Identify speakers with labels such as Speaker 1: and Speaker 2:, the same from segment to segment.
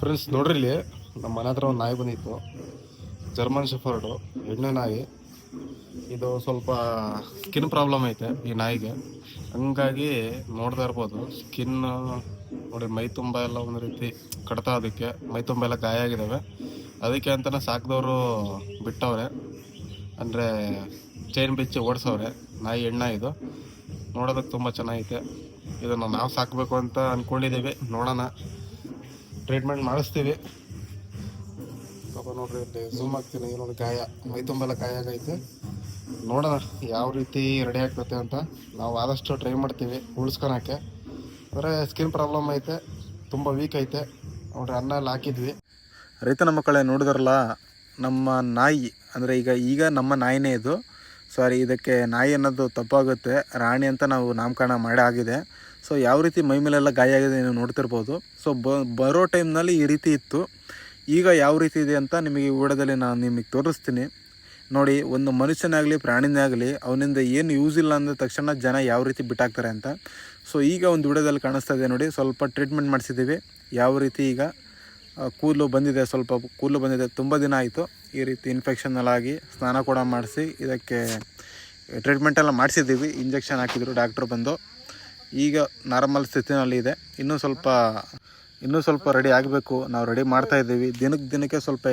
Speaker 1: Friends ನೋಡ್ರಿ ಇಲ್ಲಿ, ನಮ್ಮ ಮನೆ ಹತ್ರ ಒಂದು ನಾಯಿ ಬಂದಿತ್ತು. ಜರ್ಮನ್ ಶೆಫರ್ಡು ಎಣ್ಣೆ ನಾಯಿ. ಇದು ಸ್ವಲ್ಪ ಸ್ಕಿನ್ ಪ್ರಾಬ್ಲಮ್ ಐತೆ ಈ ನಾಯಿಗೆ. ಹಂಗಾಗಿ ನೋಡ್ತಾ ಇರ್ಬೋದು ಸ್ಕಿನ್ ನೋಡಿ ಮೈ ತುಂಬ ಎಲ್ಲ ಒಂದು ರೀತಿ ಕಡ್ತಾ ಅದಕ್ಕೆ, ಮೈ ತುಂಬ ಎಲ್ಲ ಗಾಯ ಆಗಿದ್ದಾವೆ ಅದಕ್ಕೆ ಅಂತಲೇ ಸಾಕಿದವರು ಬಿಟ್ಟವ್ರೆ. ಅಂದರೆ ಚೈನ್ ಬಿಚ್ಚಿ ಓಡಿಸವ್ರೆ, ನಾಯಿ ಎಣ್ಣೆ ಇದು. ನೋಡೋದಕ್ಕೆ ತುಂಬ ಚೆನ್ನಾಗೈತೆ. ಇದನ್ನು ನಾವು ಸಾಕಬೇಕು ಅಂತ ಅಂದ್ಕೊಂಡಿದ್ದೀವಿ ನೋಡೋಣ. ಟ್ರೀಟ್ಮೆಂಟ್ ಮಾಡಿಸ್ತೀವಿ. ಪಾಪ ನೋಡ್ರಿ ಇಲ್ಲಿ ಝೂಮ್ ಆಗ್ತೀನಿ ನೋಡಿ ಗಾಯ ಮೈ ತುಂಬೆಲ್ಲ ಗಾಯ ಆಗೈತೆ. ನೋಡೋಣ ಯಾವ ರೀತಿ ರೆಡಿ ಆಗ್ತೈತೆ ಅಂತ. ನಾವು ಆದಷ್ಟು ಟ್ರೈ ಮಾಡ್ತೀವಿ ಉಳಿಸ್ಕೊಳಕ್ಕೆ. ಅಂದರೆ ಸ್ಕಿನ್ ಪ್ರಾಬ್ಲಮ್ ಐತೆ ತುಂಬ ವೀಕ್ ಐತೆ. ನೋಡ್ರಿ ಅನ್ನ ಎಲ್ಲ ಹಾಕಿದ್ವಿ.
Speaker 2: ರೈತನ ಮಕ್ಕಳೇ ನೋಡಿದ್ರಲ್ಲ ನಮ್ಮ ನಾಯಿ ಅಂದರೆ ಈಗ ಈಗ ನಮ್ಮ ನಾಯಿನೇ ಇದು. ಸಾರಿ ಇದಕ್ಕೆ ನಾಯಿ ಅನ್ನೋದು ತಪ್ಪಾಗುತ್ತೆ. ರಾಣಿ ಅಂತ ನಾವು ನಾಮಕರಣ ಮಾಡಿ ಆಗಿದೆ. ಸೊ ಯಾವ ರೀತಿ ಮೈ ಮೇಲೆಲ್ಲ ಗಾಯ ಆಗಿದೆ ನೀವು ನೋಡ್ತಿರ್ಬೋದು. ಸೊ ಬರೋ ಟೈಮ್ನಲ್ಲಿ ಈ ರೀತಿ ಇತ್ತು. ಈಗ ಯಾವ ರೀತಿ ಇದೆ ಅಂತ ನಿಮಗೆ ಈ ವಿಡಿಯೋದಲ್ಲಿ ನಾನು ನಿಮಗೆ ತೋರಿಸ್ತೀನಿ. ನೋಡಿ, ಒಂದು ಮನುಷ್ಯನಾಗಲಿ ಪ್ರಾಣಿನೇ ಆಗಲಿ ಅವನಿಂದ ಏನು ಯೂಸ್ ಇಲ್ಲ ಅಂದ ತಕ್ಷಣ ಜನ ಯಾವ ರೀತಿ ಬಿಟ್ಟಾಕ್ತಾರೆ ಅಂತ. ಸೊ ಈಗ ಒಂದು ವಿಡಿಯೋದಲ್ಲಿ ಕಾಣಿಸ್ತಾ ಇದೆ ನೋಡಿ, ಸ್ವಲ್ಪ ಟ್ರೀಟ್ಮೆಂಟ್ ಮಾಡಿಸಿದ್ದೀವಿ. ಯಾವ ರೀತಿ ಈಗ ಕೂದಲು ಬಂದಿದೆ, ಸ್ವಲ್ಪ ಕೂದಲು ಬಂದಿದೆ. ತುಂಬ ದಿನ ಆಯಿತು. ಈ ರೀತಿ ಇನ್ಫೆಕ್ಷನ್ನೆಲ್ಲ ಆಗಿ ಸ್ನಾನ ಕೂಡ ಮಾಡಿಸಿ ಇದಕ್ಕೆ ಟ್ರೀಟ್ಮೆಂಟ್ ಎಲ್ಲ ಮಾಡಿಸಿದ್ದೀವಿ. ಇಂಜೆಕ್ಷನ್ ಹಾಕಿದ್ರು ಡಾಕ್ಟ್ರು ಬಂದು. ಈಗ ನಾರ್ಮಲ್ ಸ್ಥಿತಿನಲ್ಲಿ ಇದೆ. ಇನ್ನೂ ಸ್ವಲ್ಪ ಇನ್ನೂ ಸ್ವಲ್ಪ ರೆಡಿ ಆಗಬೇಕು. ನಾವು ರೆಡಿ ಮಾಡ್ತಾ ಇದ್ದೀವಿ. ದಿನಕ್ಕೆ ದಿನಕ್ಕೆ ಸ್ವಲ್ಪ,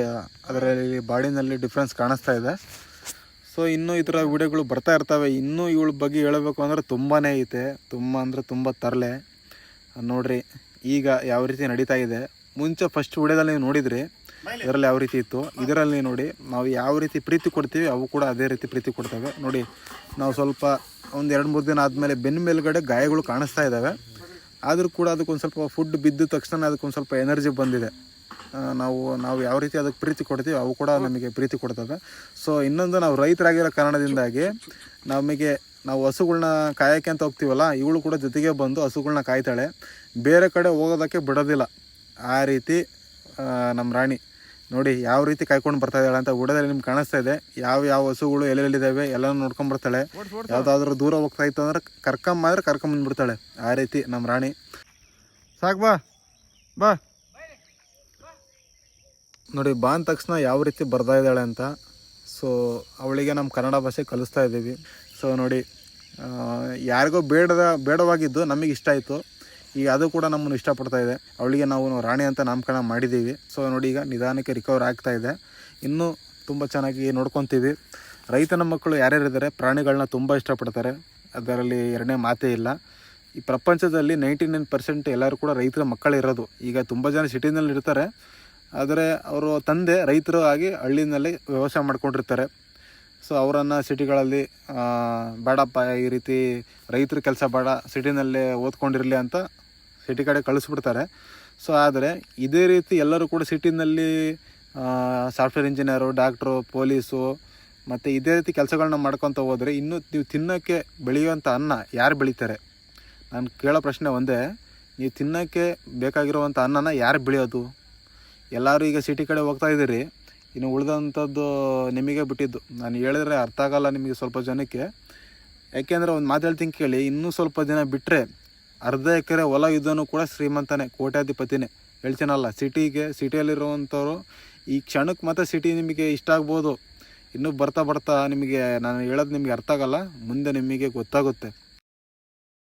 Speaker 2: ಅದರಲ್ಲಿ ಬಾಡಿನಲ್ಲಿ ಡಿಫ್ರೆನ್ಸ್ ಕಾಣಿಸ್ತಾ ಇದೆ. ಸೊ ಇನ್ನೂ ಈ ಥರ ವಿಡಿಯೋಗಳು ಬರ್ತಾ ಇರ್ತವೆ. ಇನ್ನೂ ಇವಳ ಬಗ್ಗೆ ಹೇಳಬೇಕು ಅಂದರೆ ತುಂಬಾ ಐತೆ. ತುಂಬ ಅಂದರೆ ತುಂಬ ತರಲೆ. ನೋಡ್ರಿ, ಈಗ ಯಾವ ರೀತಿ ನಡೀತಾ ಇದೆ. ಮುಂಚೆ ಫಸ್ಟ್ ವಿಡಿಯೋದಲ್ಲಿ ನೀವು ನೋಡಿದ್ರಿ ಇದರಲ್ಲಿ ಯಾವ ರೀತಿ ಇತ್ತು? ಇದರಲ್ಲಿ ನೋಡಿ, ನಾವು ಯಾವ ರೀತಿ ಪ್ರೀತಿ ಕೊಡ್ತೀವಿ, ಅವು ಕೂಡ ಅದೇ ರೀತಿ ಪ್ರೀತಿ ಕೊಡ್ತವೆ. ನೋಡಿ, ನಾವು ಸ್ವಲ್ಪ ಒಂದು ಎರಡು ಮೂರು ದಿನ ಆದಮೇಲೆ ಬೆನ್ನ ಮೇಲ್ಗಡೆ ಗಾಯಗಳು ಕಾಣಿಸ್ತಾ ಇದ್ದಾವೆ ಆದರೂ ಕೂಡ ಅದಕ್ಕೊಂದು ಸ್ವಲ್ಪ ಫುಡ್ ಬಿದ್ದ ತಕ್ಷಣ ಅದಕ್ಕೊಂದು ಸ್ವಲ್ಪ ಎನರ್ಜಿ ಬಂದಿದೆ. ನಾವು ನಾವು ಯಾವ ರೀತಿ ಅದಕ್ಕೆ ಪ್ರೀತಿ ಕೊಡ್ತೀವಿ, ಅವು ಕೂಡ ನಮಗೆ ಪ್ರೀತಿ ಕೊಡ್ತವೆ. ಸೊ ಇನ್ನೊಂದು ನಾವು ರೈತರಾಗಿರೋ ಕಾರಣದಿಂದಾಗಿ ನಮಗೆ, ನಾವು ಹಸುಗಳನ್ನ ಕಾಯೋಕ್ಕೆ ಅಂತ ಹೋಗ್ತೀವಲ್ಲ, ಇವಳು ಕೂಡ ಜೊತೆಗೆ ಬಂದು ಹಸುಗಳನ್ನ ಕಾಯ್ತಾಳೆ. ಬೇರೆ ಕಡೆ ಹೋಗೋದಕ್ಕೆ ಬಿಡೋದಿಲ್ಲ. ಆ ರೀತಿ ನಮ್ಮ ರಾಣಿ. ನೋಡಿ ಯಾವ ರೀತಿ ಕಾಯ್ಕೊಂಡು ಬರ್ತಾ ಇದ್ದಾಳೆ ಅಂತ ಗುಡದಲ್ಲಿ ನಿಮ್ಗೆ ಕಾಣಿಸ್ತಾ ಇದೆ. ಯಾವ ಯಾವ ಹಸುಗಳು ಎಲ್ಲೆಲ್ಲಿದ್ದಾವೆ ಎಲ್ಲನೂ ನೋಡ್ಕೊಂಡ್ ಬರ್ತಾಳೆ. ಯಾವುದಾದ್ರೂ ದೂರ ಹೋಗ್ತಾ ಇತ್ತು ಅಂದ್ರೆ ಕರ್ಕೊಂಬ ಅಂದ್ರೆ ಕರ್ಕೊಂಬಂದ್ಬಿಡ್ತಾಳೆ ಆ ರೀತಿ ನಮ್ಮ ರಾಣಿ. ಸಾಕು ಬಾ. ಬಾ. ನೋಡಿ ಬಾ ಅಂದ ತಕ್ಷಣ ಯಾವ ರೀತಿ ಬರ್ತಾ ಇದ್ದಾಳೆ ಅಂತ. ಸೊ ಅವಳಿಗೆ ನಮ್ಮ ಕನ್ನಡ ಭಾಷೆ ಕಲಿಸ್ತಾ ಇದ್ದೀವಿ. ಸೊ ನೋಡಿ ಯಾರಿಗೋ ಬೇಡದ ಬೇಡವಾಗಿದ್ದು ನಮಗೆ ಇಷ್ಟ ಆಯಿತು. ಈಗ ಅದು ಕೂಡ ನಮ್ಮನ್ನು ಇಷ್ಟಪಡ್ತಾ ಇದೆ. ಅವಳಿಗೆ ನಾವು ರಾಣಿ ಅಂತ ನಾಮಕರಣ ಮಾಡಿದ್ದೀವಿ. ಸೊ ನೋಡಿ ಈಗ ನಿಧಾನಕ್ಕೆ ರಿಕವರ್ ಆಗ್ತಾ ಇದೆ. ಇನ್ನೂ ತುಂಬ ಚೆನ್ನಾಗಿ ನೋಡ್ಕೊತೀವಿ. ರೈತನ ಮಕ್ಕಳು ಯಾರ್ಯಾರಿದ್ದಾರೆ? ಪ್ರಾಣಿಗಳನ್ನ ತುಂಬ ಇಷ್ಟಪಡ್ತಾರೆ. ಅದರಲ್ಲಿ ಎರಡನೇ ಮಾತೇ ಇಲ್ಲ. ಈ ಪ್ರಪಂಚದಲ್ಲಿ ನೈಂಟಿ ನೈನ್ ಪರ್ಸೆಂಟ್ ಎಲ್ಲರೂ ಕೂಡ ರೈತರ ಮಕ್ಕಳಿರೋದು. ಈಗ ತುಂಬ ಜನ ಸಿಟಿನಲ್ಲಿ ಇರ್ತಾರೆ. ಆದರೆ ಅವರು ತಂದೆ ರೈತರು ಆಗಿ ಹಳ್ಳಿನಲ್ಲಿ ವ್ಯವಸಾಯ ಮಾಡ್ಕೊಂಡಿರ್ತಾರೆ. ಸೊ ಅವರನ್ನು ಸಿಟಿಗಳಲ್ಲಿ ಬೇಡಪ್ಪ ಈ ರೀತಿ ರೈತರ ಕೆಲಸ ಬೇಡ ಸಿಟಿನಲ್ಲೇ ಓದ್ಕೊಂಡಿರಲಿ ಅಂತ ಸಿಟಿ ಕಡೆ ಕಳಿಸ್ಬಿಡ್ತಾರೆ. ಸೊ ಆದರೆ ಇದೇ ರೀತಿ ಎಲ್ಲರೂ ಕೂಡ ಸಿಟಿನಲ್ಲಿ ಸಾಫ್ಟ್ವೇರ್ ಇಂಜಿನಿಯರು ಡಾಕ್ಟ್ರು ಪೊಲೀಸು ಮತ್ತು ಇದೇ ರೀತಿ ಕೆಲಸಗಳನ್ನ ಮಾಡ್ಕೊತ ಹೋದರೆ ಇನ್ನೂ ನೀವು ತಿನ್ನೋಕ್ಕೆ ಬೆಳೆಯುವಂಥ ಅನ್ನ ಯಾರು ಬೆಳೀತಾರೆ? ನಾನು ಕೇಳೋ ಪ್ರಶ್ನೆ ಒಂದೇ, ನೀವು ತಿನ್ನೋಕ್ಕೆ ಬೇಕಾಗಿರುವಂಥ ಅನ್ನನ ಯಾರು ಬೆಳೆಯೋದು? ಎಲ್ಲರೂ ಈಗ ಸಿಟಿ ಕಡೆ ಹೋಗ್ತಾ ಇದ್ದೀರಿ, ಇನ್ನು ಉಳಿದಂಥದ್ದು ನಿಮಗೆ ಬಿಟ್ಟಿದ್ದು. ನಾನು ಹೇಳಿದ್ರೆ ಅರ್ಥ ಆಗಲ್ಲ ನಿಮಗೆ ಸ್ವಲ್ಪ ಜನಕ್ಕೆ. ಯಾಕೆಂದರೆ ಒಂದು ಮಾತು ಹೇಳ್ತೀನಿ ಕೇಳಿ, ಇನ್ನೂ ಸ್ವಲ್ಪ ದಿನ ಬಿಟ್ಟರೆ ಅರ್ಧ ಎಕರೆ ಹೊಲ ಇದ್ದನು ಕೂಡ ಶ್ರೀಮಂತನೇ, ಕೋಟ್ಯಾಧಿಪತಿನೇ. ಹೇಳ್ತೀನಲ್ಲ, ಸಿಟಿಗೆ, ಸಿಟಿಯಲ್ಲಿರುವಂಥವ್ರು, ಈ ಕ್ಷಣಕ್ಕೆ ಮತ್ತೆ ಸಿಟಿ ನಿಮಗೆ ಇಷ್ಟ ಆಗ್ಬೋದು. ಇನ್ನೂ ಬರ್ತಾ ಬರ್ತಾ ನಿಮಗೆ, ನಾನು ಹೇಳೋದು ನಿಮಗೆ ಅರ್ಥ ಆಗಲ್ಲ, ಮುಂದೆ ನಿಮಗೆ ಗೊತ್ತಾಗುತ್ತೆ.